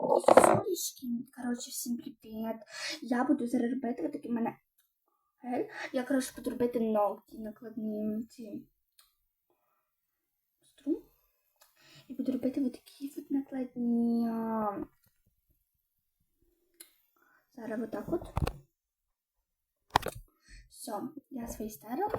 Сорічки. Коротше, всім привіт. Я буду зараз робити отакі в мене. Я, коротше, буду робити ногті накладні ці струм. І буду робити отакі от накладні. Зараз отак от. Все, я свої стерла.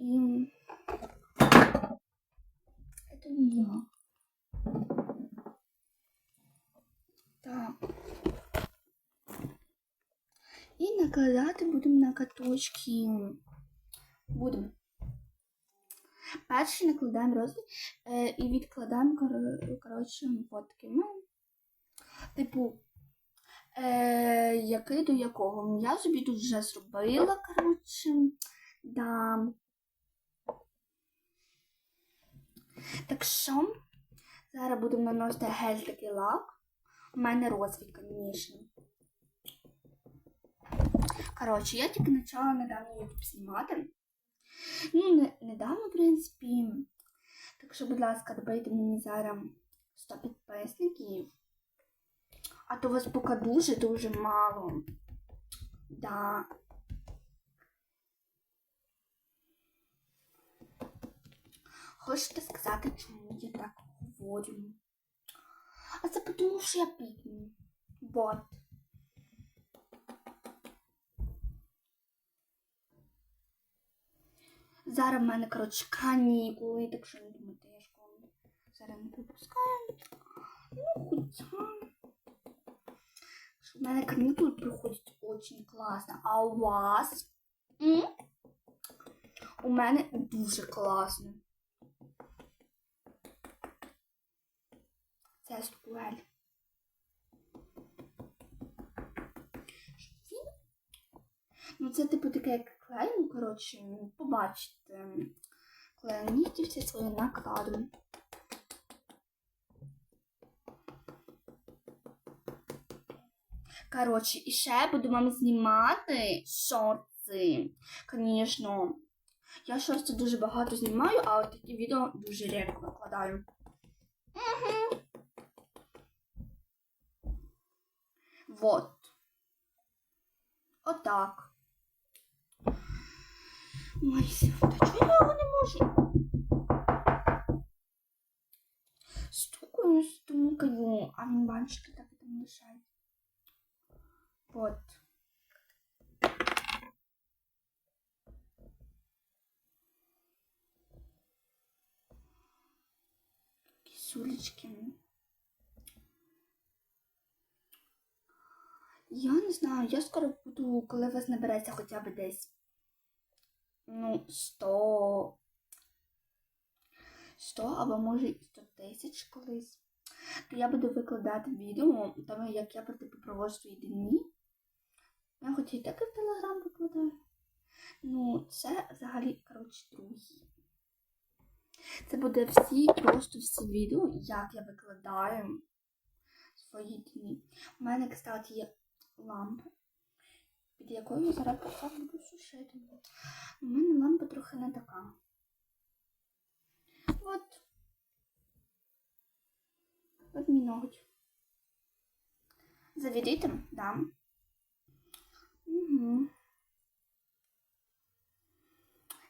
И это не я. Так. І накладати будемо на каточки. Будемо. Перший накладаємо розмір е, і відкладаємо, кор- коротше, от такими. Типу, е, який до якого. Я собі тут вже зробила, коротше. Да. Так що, зараз будемо наносити гель такий лак. У мене розовий, звісно. Коротше, я тільки почала недавно YouTube знімати. Ну, не, недавно, в принципі. Так що, будь ласка, добийте мені зараз 100 підписників. А то вас поки дуже-дуже мало. Да. Хочете сказати, чому я так говорю? А це тому, що я пікну. Вот. Зараз в мене, коротше, канікули, так що не думайте, я школу зараз не пропускаю. Ну, хоча. В мене канікули проходять дуже класно. А у вас? М? У мене дуже класно. Це скуель. Ну, це типу таке як клей, ну, коротше, побачите. Клей нігті всі свої накладу. Коротше, і ще буду вам знімати шорти. Звісно. Я шорти дуже багато знімаю, а от такі відео дуже рідко викладаю. Угу. Вот. Отак. Ой, та чого я його не можу? Стукаю, стукаю, а він банчики так там лишають. Вот. Кисулечки. Я не знаю, я скоро буду, коли вас набереться хоча б десь. Ну, 100. 100 або може і 100 тисяч колись. То я буду викладати відео, тому як я типу, проводжу свої дні. Я хоч і так і в Телеграм викладаю. Ну, це взагалі, коротше, другі. Це буде всі, просто всі відео, як я викладаю свої дні. У мене, кстати, є лампа, під якою я зараз просто буду сушити. У мене лампа трохи не така. От. От мій ноготь. Завідите? Да. Угу.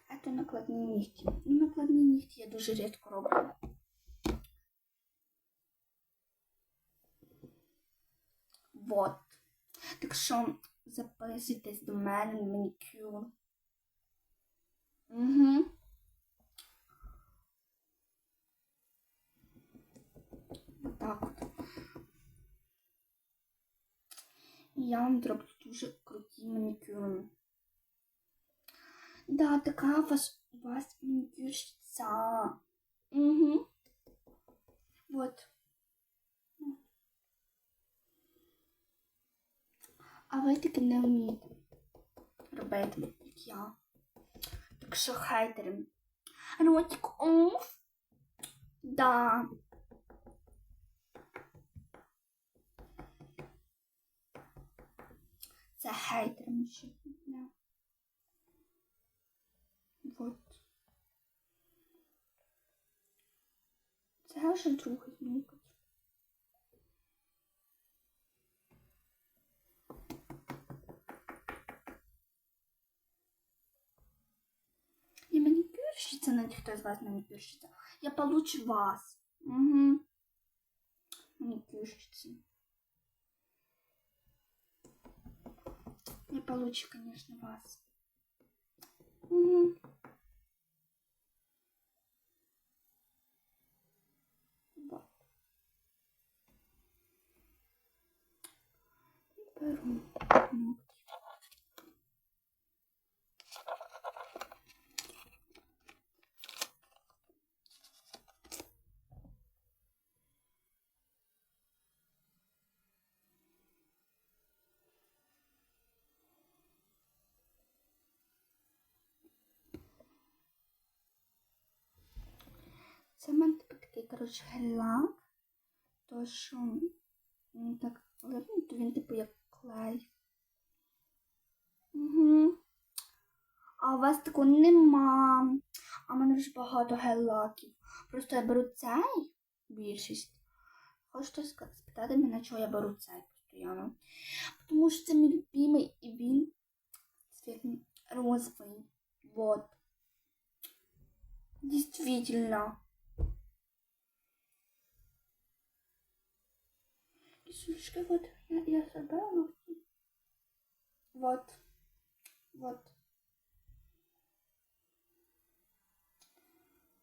Это накладні нігті. Ну, накладні нігті я дуже рідко роблю. Вот. Так що записуйтесь до мене на манікюр. Угу. Так от. Я вам зроблю дуже круті манікюри. Да, така у вас, у вас манікюрщиця. Угу. Вот. А ви таки не вмієте робити, як я. Так що хейтери. Ротик оф. Да. Це хейтерам ще. Да. Вот. Це вже другий ноготь. манікюрщиця, навіть хто з вас манікюрщиця. Я получу вас. Угу. Манікюрщиця. Я получу, конечно, вас. Угу. Вот. Беру Це в мене типу такий, коротше, гель-лак. То що м, так липне, то він типу як клей. Угу. А у вас такого нема. А в мене вже багато гель-лаків. Просто я беру цей більшість. Хочете спитати мене, чого я беру цей постійно? Тому що це мій любимий і він цвіт розовий. Вот. Действительно. Кисулечка, вот я, я собрала. Вот. Вот.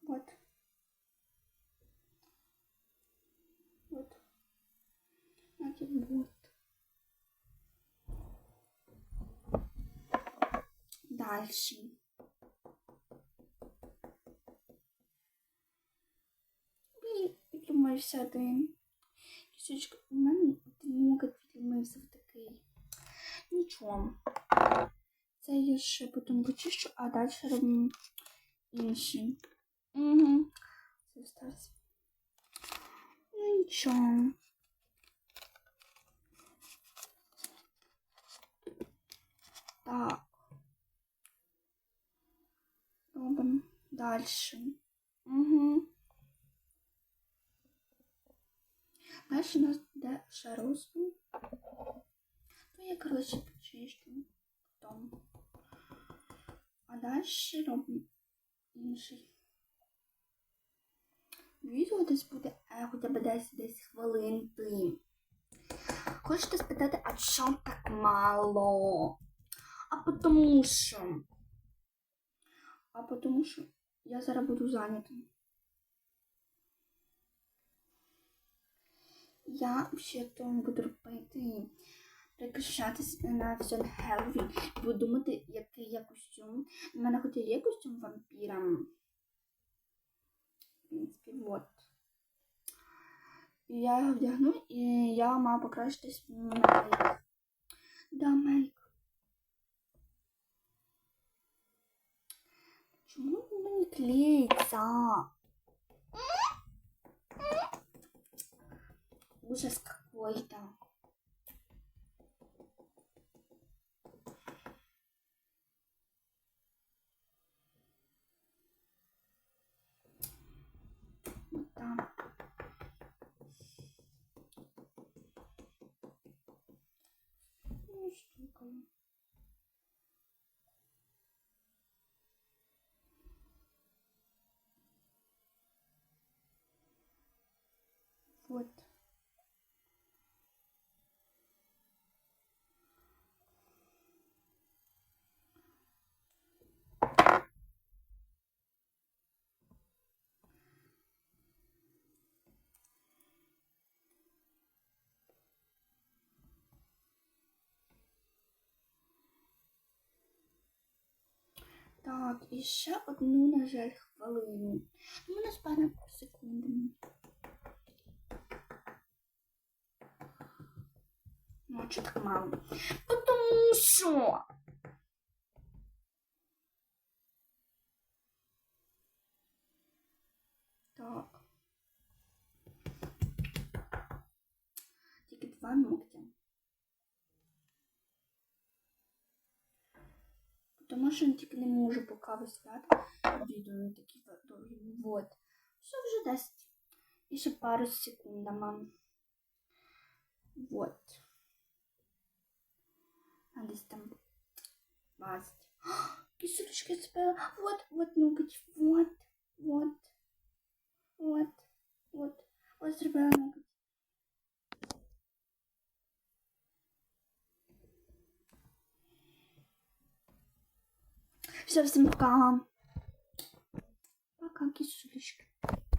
Вот. Вот. Знаете, вот. Дальше. Блін, відломився один. Кисочка, у мене ноготь відломився в такий. Нічого. Це я ще потім почищу, а далі робимо інший. Угу. Це стався. Ну нічого. Так. Робимо далі. Угу. Далі у нас йде розпил. Ну, я, коротше, почищу потім. А далі робимо інший. Відео десь буде е, хоча б десь десь хвилин. Хочете спитати, а чому так мало? А тому що. А тому що я зараз буду зайнята. Я взагалі-то буду робити прикрашатись на все Хеллоуін. Буду думати, який я костюм. У мене хоч і є костюм вампіра. В принципі, вот. Я його вдягну, і я маю покращитись мейк. Да, мейк. Чому він мені клеїться? Ужас какой-то. Вот. Так, і ще одну, на жаль, хвилину. Ну, мене пане секунду. Ну, а чого так мало? Потому що. Тому що я тільки не можу поки висвяти відео на такі довгі. Вот. Що вже дасть? І ще пару секундами. Вот. А десь там базить. Кисулечки спела. Вот, вот ноготь. Вот, вот. Вот, вот. Вот зробила ноготь. Все, всем пока. Пока, кисулечки.